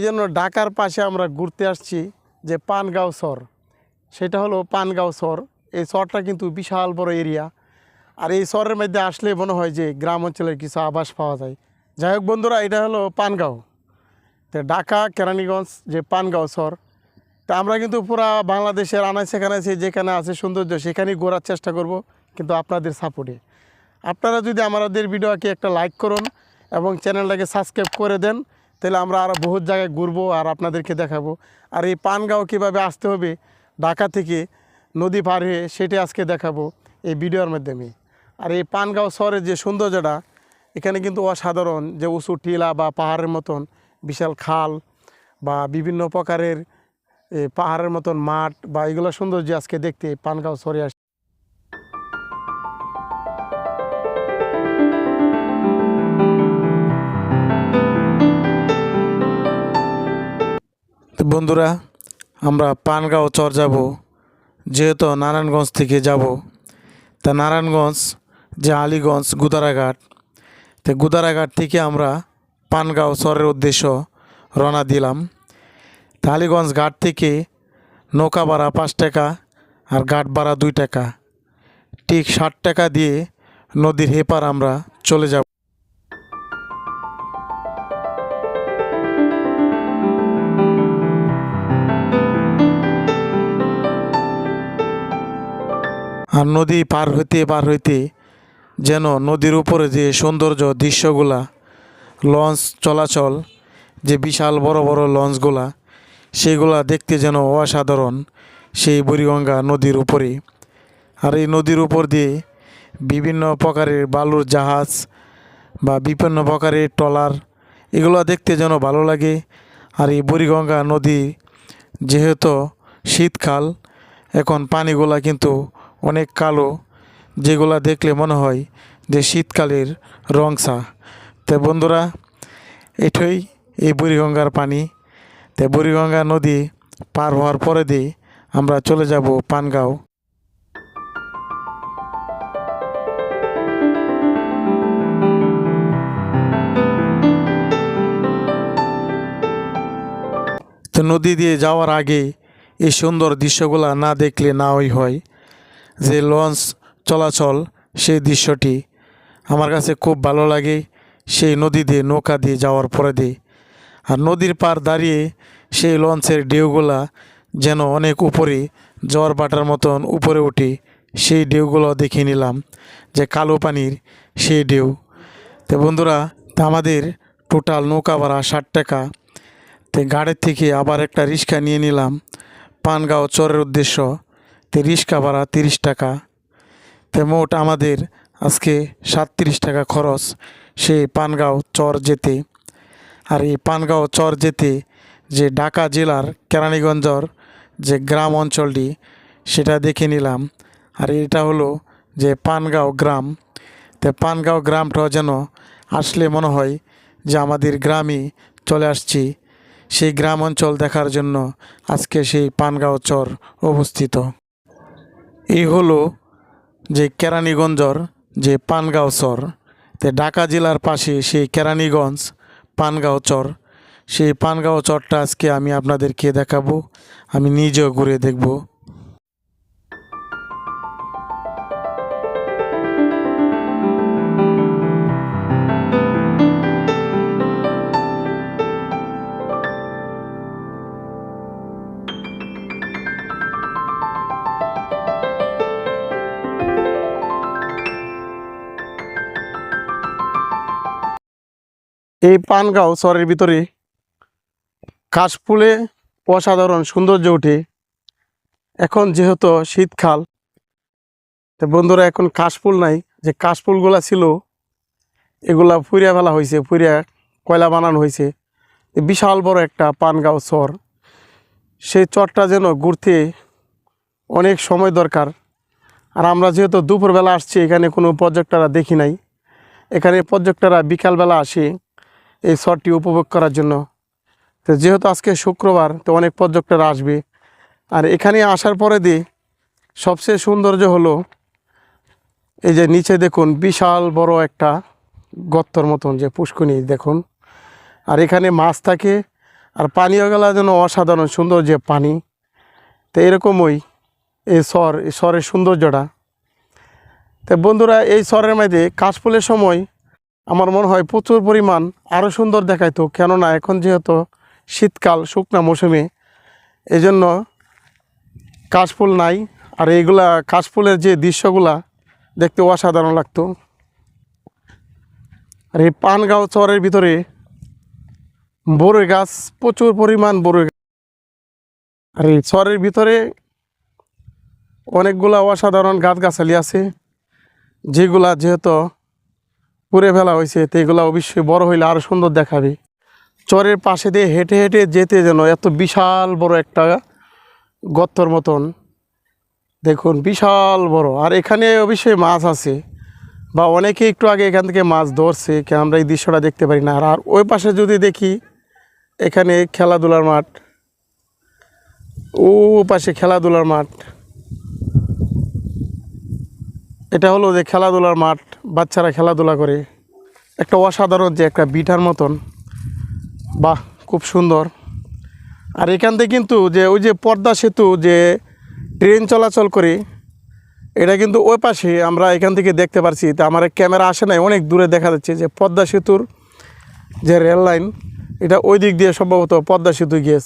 এই জন্য ঢাকার পাশে আমরা ঘুরতে আসছি যে পানগাঁও চর সেটা হলো পানগাঁও চর এই চরটা কিন্তু বিশাল বড় এরিয়া। আর এই চরের মধ্যে আসলে মনে হয় যে গ্রাম অঞ্চলের কিছু আবাস পাওয়া যায়। যাই হোক বন্ধুরা, এটা হলো পানগাঁও। তো ঢাকা, কেরানীগঞ্জ যে পানগাঁও চর তা আমরা কিন্তু পুরা বাংলাদেশের আনাচে কানাচে যেখানে আছে সৌন্দর্য সেখানেই ঘোরার চেষ্টা করব কিন্তু আপনাদের সাপোর্টে। আপনারা যদি আমাদের ভিডিওকে একটা লাইক করুন এবং চ্যানেলটাকে সাবস্ক্রাইব করে দেন তাহলে আমরা আরও বহুত জায়গায় ঘুরবো আর আপনাদেরকে দেখাবো। আর এই পানগাঁও কীভাবে আসতে হবে, ঢাকা থেকে নদী পার হয়ে সেটা আজকে দেখাবো এই ভিডিওর মাধ্যমে। আর এই পানগাঁও শহরের যে সৌন্দর্যটা, এখানে কিন্তু অসাধারণ যে উঁচু টিলা বা পাহাড়ের মতন বিশাল খাল বা বিভিন্ন প্রকারের পাহাড়ের মতন মাঠ বা এগুলো সৌন্দর্য আজকে দেখতে পানগাঁও শহরে বন্ধুরা, আমরা পানগাঁও চর যাব, যেহেতু নারায়ণগঞ্জ থেকে যাব। তা নারায়ণগঞ্জ, যে আলীগঞ্জ, গুদারাঘাট, তো গুদারাঘাট থেকে আমরা পানগাঁও চরের উদ্দেশ্য রওনা দিলাম। তা আলীগঞ্জ ঘাট থেকে নৌকা ভাড়া পাঁচ টাকা আর ঘাট ভাড়া দুই টাকা। ঠিক ষাট টাকা দিয়ে নদীর হেপার আমরা চলে যাব। আর নদী পার হইতে পার হইতে যেন নদীর উপরে যে সৌন্দর্য দৃশ্যগুলা, লঞ্চ চলাচল, যে বিশাল বড় বড় লঞ্চগুলা সেইগুলা দেখতে যেন অসাধারণ সেই বুড়িগঙ্গা নদীর উপরে। আর এই নদীর উপর দিয়ে বিভিন্ন প্রকারের বালুর জাহাজ বা বিভিন্ন প্রকারের ট্রলার, এগুলো দেখতে যেন ভালো লাগে। আর এই বুড়িগঙ্গা নদী যেহেতু শীতকাল, এখন পানিগুলা কিন্তু অনেক কালো, যেগুলা দেখলে মনে হয় যে শীতকালের রংসা তো বন্ধুরা এটাই এই বুড়িগঙ্গার পানি। তো বুড়িগঙ্গা নদী পার হওয়ার পরে দিয়ে আমরা চলে যাব পানগাঁও। তো নদী দিয়ে যাওয়ার আগে এই সুন্দর দৃশ্যগুলা না দেখলে নাওই হয়। যে লঞ্চ চলাচল, সেই দৃশ্যটি আমার কাছে খুব ভালো লাগে। সেই নদী দিয়ে, নৌকা দিয়ে যাওয়ার পরে দিয়ে। আর নদীর পার দাঁড়িয়ে সেই লঞ্চের ঢেউগুলা যেন অনেক উপরে জ্বর বাটার মতন উপরে উঠে সেই ঢেউগুলো দেখে নিলাম, যে কালো পানির সেই ঢেউ। তো বন্ধুরা, তা আমাদের টোটাল নৌকা ভাড়া ষাট টাকা। তো গাড়ির থেকে আবার একটা রিক্সা নিয়ে নিলাম, পানগাঁও চরের উদ্দেশ্য। রিক্সা ভাড়া তিরিশ টাকা। তো মোট আমাদের আজকে সাতত্রিশ টাকা খরচ। সেই পানগাঁও চর যেতে। আর এই পানগাঁও চর যেতে যে ঢাকা জেলার কেরানীগঞ্জর যে গ্রাম অঞ্চলটি, সেটা দেখে নিলাম। আর এটা হলো যে পানগাঁও গ্রাম। তো পানগাঁও গ্রামটাও যেন আসলে মনে হয় যে আমাদের গ্রামই চলে আসছি। সেই গ্রাম অঞ্চল দেখার জন্য আজকে সেই পানগাঁও চর অবস্থিত। এই হলো যে কেরানীগঞ্জর যে পানগাঁও চর। তে ঢাকা জেলার পাশে সেই কেরানীগঞ্জ পানগাঁও চর। সেই পানগাঁও চরটা আজকে আমি আপনাদেরকে দেখাবো। আমি নিজেও ঘুরে দেখব। এই পানগাঁও চরের ভিতরে কাশফুলে অসাধারণ সৌন্দর্য ওঠে। এখন যেহেতু শীতকাল, তো বন্ধুরা এখন কাশফুল নাই। যে কাশফুলগুলা ছিল, এগুলা ফুরিয়া ফেলা হয়েছে ফুরিয়া কয়লা বানানো হয়েছে বিশাল বড় একটা পানগাঁও চর সেই চরটা যেন ঘুরতে অনেক সময় দরকার। আর আমরা যেহেতু দুপুরবেলা আসছি, এখানে কোনো পর্যটকরা দেখি নাই। এখানে পর্যটকরা বিকালবেলা আসে। এই শটটি উপভোগ করার জন্য। তো যেহেতু আজকে শুক্রবার, তো অনেক পর্যটকরা আসবে। আর এখানে আসার পরে দিয়ে সবচেয়ে সৌন্দর্য হলো, এই যে নিচে দেখুন, বিশাল বড় একটা গর্তর মতন যে পুষ্কনি দেখুন। আর এখানে মাছ থাকে, আর পানীয় গেলা যেন অসাধারণ, সুন্দর যে পানি। তো এরকমই এই শহর, এই শহরের সৌন্দর্যটা। তো বন্ধুরা, এই শহরের মধ্যে কাশফুলের সময় আমার মনে হয় প্রচুর পরিমাণ আরও সুন্দর দেখাইতো, কেননা এখন যেহেতু শীতকাল, শুকনা মৌসুমে এই জন্য কাশফুল নাই। আর এইগুলা কাশফুলের যে দৃশ্যগুলা দেখতে অসাধারণ লাগতো। আর এই পানগাঁও চরের ভিতরে বড়ই গাছ, প্রচুর পরিমাণ বড়ই গাছ। আর এই চরের ভিতরে অনেকগুলা অসাধারণ গাছগাছালি আছে, যেগুলা যেহেতু পুড়ে ফেলা হয়েছে, তো এগুলো অবশ্যই বড় হইলে আরও সুন্দর দেখাবে। চরের পাশে দিয়ে হেঁটে হেঁটে যেতে যেন এত বিশাল বড় একটা গর্তর মতন। দেখুন, বিশাল বড়। আর এখানে অবশ্যই মাছ আছে, বা অনেকে একটু আগে এখান থেকে মাছ ধরছে, কে আমরা এই দৃশ্যটা দেখতে পারি না। আর ওই পাশে যদি দেখি, এখানে খেলাধুলার মাঠ, ও পাশে খেলাধুলার মাঠ। এটা হলো যে খেলাধুলার মাঠ, বাচ্চারা খেলাধুলা করে। একটা অসাধারণ যে একটা বিটার মতন। বাহ, খুব সুন্দর। আর এখান থেকে কিন্তু যে ওই যে পর্দা সেতু যে ট্রেন চলাচল করে, এটা কিন্তু ওই পাশে আমরা এখান থেকে দেখতে পারছি। তা আমার ক্যামেরা আসে নাই, অনেক দূরে দেখা যাচ্ছে যে পদ্মা সেতুর যে রেল লাইন, এটা ওই দিক দিয়ে সম্ভবত পদ্মা সেতু গিয়েছে।